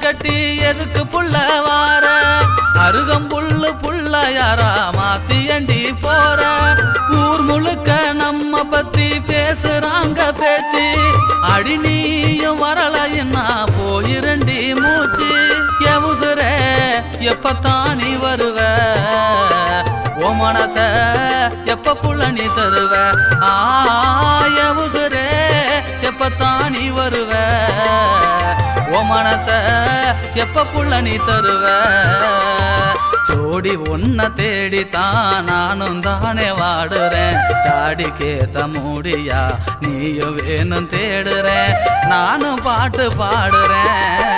கட்டி எதுக்கு புள்ள வார? அருகம்புல்லு புள்ள யாரா மாத்தி அண்டி போற? ஊர் முழுக்க நம்ம பத்தி பேசுறாங்க பேச்சு. அடி நீயும் வரலைன்னா போயிரண்டி மூச்சு? எவுசுரே எப்பத்தான் நீ வருவ? ஓ மனச எப்ப புள்ள நீ தருவ? ஆய மனச எப்ப புள்ள நீ தருவ? ஜோடி ஒன்ன தேடித்தான் நானும் தானே வாடுறேன். சாடி கேத்த மூடியா நீயும் வேணும் தேடுறேன். நானும் பாட்டு பாடுறேன்.